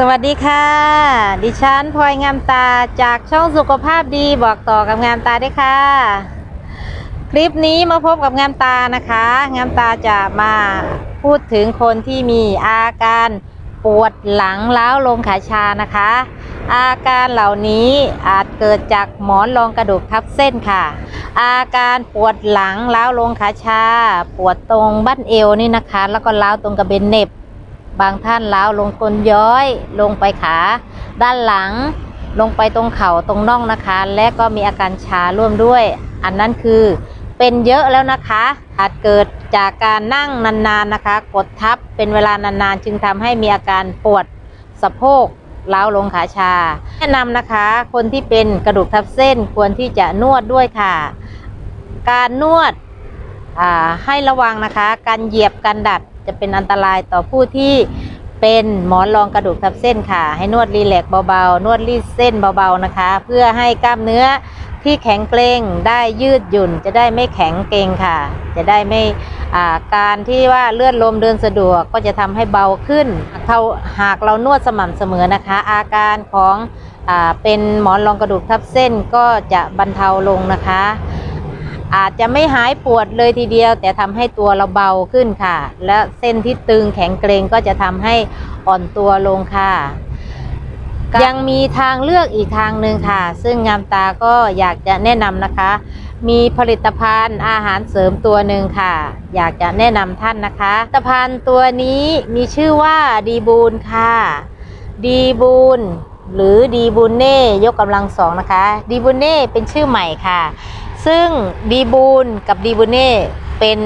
สวัสดีค่ะ ดิฉันพลอยงามตาจากช่องสุขภาพดีบอกต่อกับงามตาด้วยค่ะ คลิปนี้มาพบกับงามตานะคะ งามตาจะมาพูดถึงคนที่มีอาการปวดหลังล้าวลงขาชานะคะ อาการเหล่านี้อาจเกิดจากหมอนรองกระดูกทับเส้นค่ะ อาการปวดหลังล้าวลงขาชา ปวดตรงบั้นเอวนี่นะคะ แล้วก็ล้าวตรงกระเบนเน็บ บางท่านล้าวลงก้นย้อย ลงไปขา ด้านหลัง ลงไปตรงเข่าตรงน่องนะคะ และก็มีอาการชาร่วมด้วย อันนั้นคือเป็นเยอะแล้วนะคะอาจเกิดจากการนั่งนานๆนะคะ กดทับเป็นเวลานานๆ จึงทำให้มีอาการปวดสะโพกล้าวลงขาชา แนะนำนะคะ คนที่เป็นกระดูกทับเส้นควรที่จะนวดด้วยค่ะ การนวด ให้ระวังนะคะ การเหยียบการดัดจะเป็นอันตรายต่อผู้ที่เป็นหมอนรองกระดูกทับเส้นค่ะ ให้นวดรีแลกเบาๆ นวดรีดเส้นเบาๆนะคะ เพื่อให้กล้ามเนื้อที่แข็งเกร็งได้ยืดหยุ่น จะได้ไม่แข็งเกร็งค่ะ จะได้ไม่อาการที่ว่าเลือดลมเดินสะดวกก็จะทำให้เบาขึ้นเขาหากเรานวดสม่ำเสมอนะคะ อาการของอเป็นหมอนรองกระดูกทับเส้นก็จะบรรเทาลงนะคะ อาจจะไม่หายปวดเลยทีเดียว แต่ทำให้ตัวเราเบาขึ้นค่ะ และเส้นที่ตึงแข็งเกร็งก็จะทำให้อ่อนตัวลงค่ะ ยังมีทางเลือกอีกทางหนึ่งค่ะ ซึ่งงามตาก็อยากจะแนะนำนะคะ มีผลิตภัณฑ์อาหารเสริมตัวหนึ่งค่ะ อยากจะแนะนำท่านนะคะผลิตภัณฑ์ตัวนี้มีชื่อว่าดีบูนค่ะ ดีบูนหรือดีบูเน่ยกกำลังสองนะคะ ดีบูเน่เป็นชื่อใหม่ค่ะ ซึ่งดีบูนกับดีบูเน่เป็น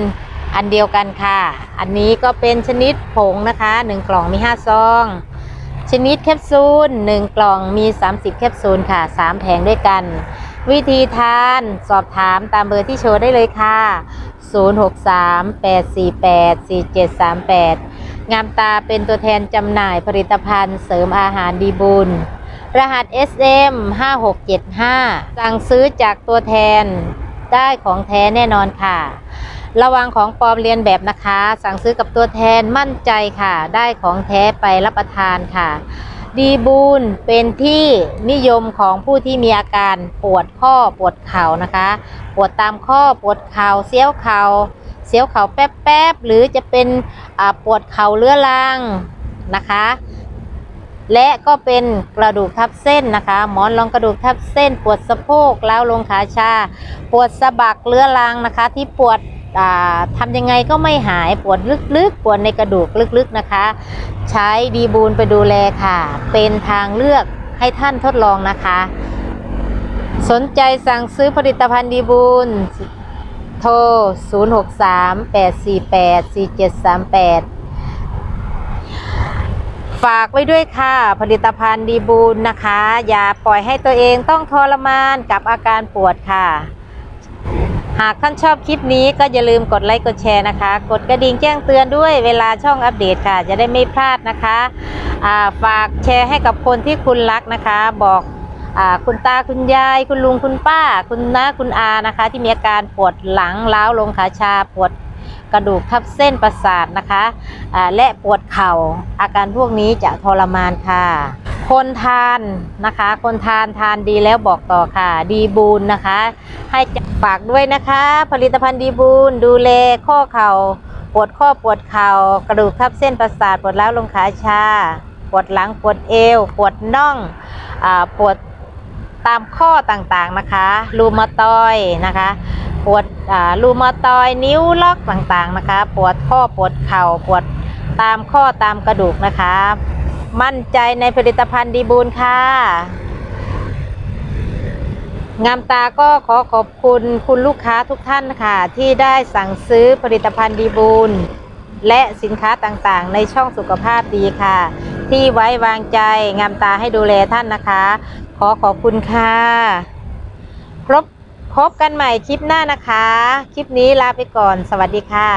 อันเดียวกันค่ะ อันนี้ก็เป็นชนิดผงนะคะ 1 กล่องมี 5 ซอง ชนิดแคปซูล 1 กล่องมี 30 แคปซูลค่ะ 3 แผงด้วยกัน วิธีทานสอบถามตามเบอร์ที่โชว์ได้เลยค่ะ 0638484738 งามตาเป็นตัวแทนจำหน่ายผลิตภัณฑ์เสริมอาหารดีบุญ รหัส SM 5675 สั่งซื้อจากตัวแทนได้ของแท้แน่นอนค่ะ ระวังของปลอมเรียนแบบนะคะ สั่งซื้อกับตัวแทนมั่นใจค่ะ ได้ของแท้ไปรับประทานค่ะ ดีบูนเป็นที่นิยมของผู้ที่มีอาการปวดข้อปวดเข่านะคะ ปวดตามข้อปวดเข่าเสี้ยวเข่าเสี้ยวเข่าแป๊บๆหรือจะเป็นปวดเข่าเรื้อรังนะคะ และก็เป็นกระดูกทับเส้นนะคะ หมอนรองกระดูกทับเส้น ปวดสะโพกล้าวลงขาชา ปวดสะบักเรื้อรังนะคะ ที่ปวดอ่าทำยังไงก็ไม่หายปวดลึกๆ ปวดในกระดูกลึกๆนะคะ ใช้ดีบูนไปดูแลค่ะ เป็นทางเลือกให้ท่านทดลองนะคะ สนใจสั่งซื้อผลิตภัณฑ์ดีบูนโทร 0638484738 ฝากไว้ด้วยค่ะ ผลิตภัณฑ์ดีบูนนะคะ อย่าปล่อยให้ตัวเองต้องทรมานกับอาการปวดค่ะ หากท่านชอบคลิปนี้ก็อย่าลืมกดไลค์กดแชร์นะคะ กดกระดิ่งแจ้งเตือนด้วยเวลาช่องอัปเดตค่ะ จะได้ไม่พลาดนะคะาฝากแชร์ให้กับคนที่คุณรักนะคะ บอกอคุณตาคุณยาย คุณลุงคุณป้า คุณน้าคุณอานะคะ ที่มีอาการปวดหลังล้าวลงขาชาปวด กระดูกทับเส้นประสาทนะคะอ่าและปวดเข่าอาการพวกนี้จะทรมานค่ะ คนทานนะคะ คนทานทานดีแล้วบอกต่อค่ะ ดีบูนนะคะ ให้ฝากด้วยนะคะ ผลิตภัณฑ์ดีบูนดูแลข้อเข่าปวดข้อปวดเข่ากระดูกทับเส้นประสาทปวดร้าวลงขาชา ปวดหลังปวดเอว ปวดน่องอปวดตามข้อต่างๆนะคะรูมาตอยนะคะ ปวดอ่ารูมาตอยนิ้วล็อกต่างๆนะคะ ปวดข้อปวดเข่าปวดตามข้อตามกระดูกนะคะ มั่นใจในผลิตภัณฑ์ดีบูนค่ะ งามตาก็ขอขอบคุณคุณลูกค้าทุกท่านค่ะ ที่ได้สั่งซื้อผลิตภัณฑ์ดีบูลและสินค้าต่างๆ ในช่องสุขภาพดีค่ะ ที่ไว้วางใจงามตาให้ดูแลท่านนะคะ ขอขอบคุณค่ะ ครบ พบกันใหม่คลิปหน้านะคะ คลิปนี้ลาไปก่อน สวัสดีค่ะ